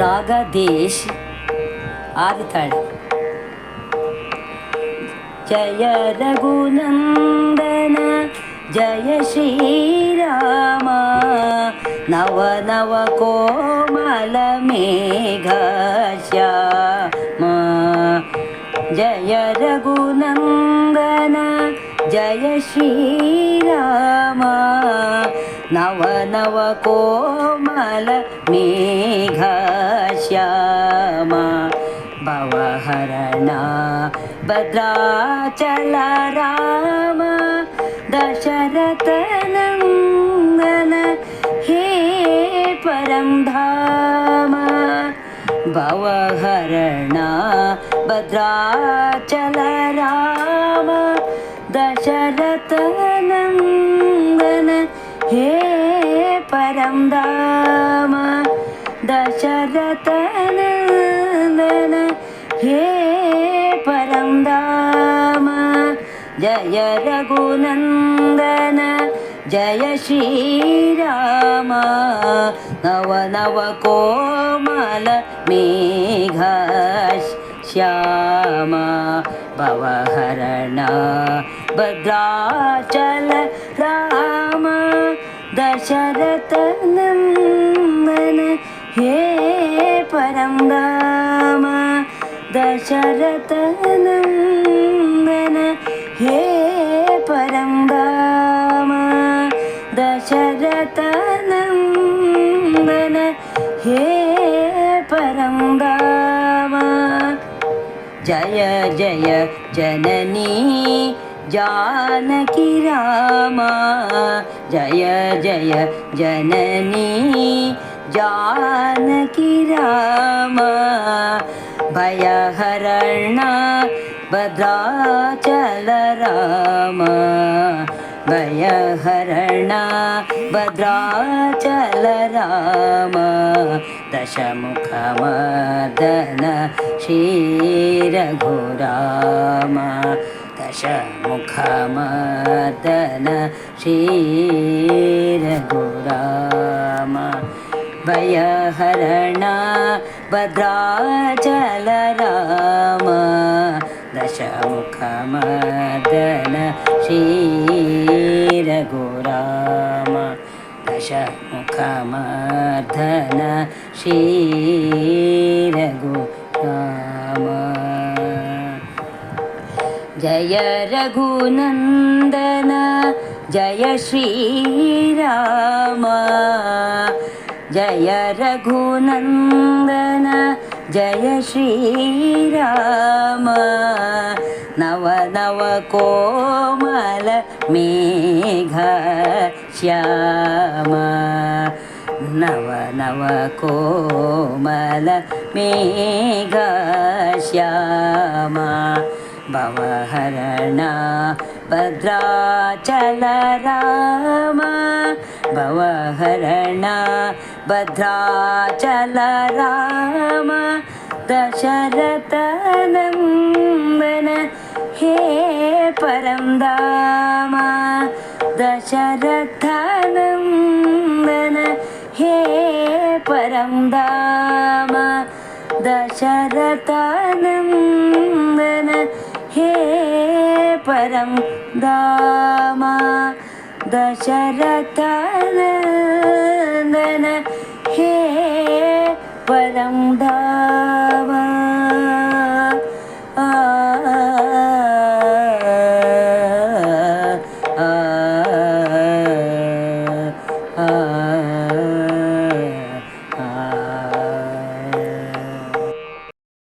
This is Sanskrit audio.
రాగదేశ్ ఆదితాళి. జయ రఘునందన జయ శ్రీరామ నవ నవ కోమల మేఘశ్యామ. జయ రఘునందన జయ శ్రీరామ నవ నవ కోమల మేఘ श्यामा भवहरणा भद्राचल राम दशरथनन्दन हे परं धाम भवहरणा भद्राचल राम दशरथनन्दन हे परं धाम दश हे परं धाम जय रघुनन्दन। जय श्रीराम। नव नव कोमल मेघ श्याम। भवहरण भद्राचल राम। दशरथनन्दन हे परं धाम दशरथनन्दन हे परं धाम दशरथनन्दन हे परं धाम जय जय जननी जानकी राम। जय जय जननी जानकी राम भयहरण भद्राचल राम भयहरण भद्राचल राम दशमुखमदन श्रीरघुराम दशमुखमदन श्रीरघुराम भयहरण भद्राचल राम दशमुखमदन श्रीरघुराम। दशमुखमर्दन श्रीरघुराम। जय रघुनन्दन जय श्रीराम जय रघुनन्दन जय श्रीराम। नव नव कोमल मेघ श्याम। नव नव कोमल मेघ श्याम। भवहरण भद्राचल राम भवहरण भद्राचल राम दशरथनन्दन हे परं धाम दशरथनन्दन हे परं धाम दशरथनन्दन हे परं धाम दशरथनन्दन परं धाम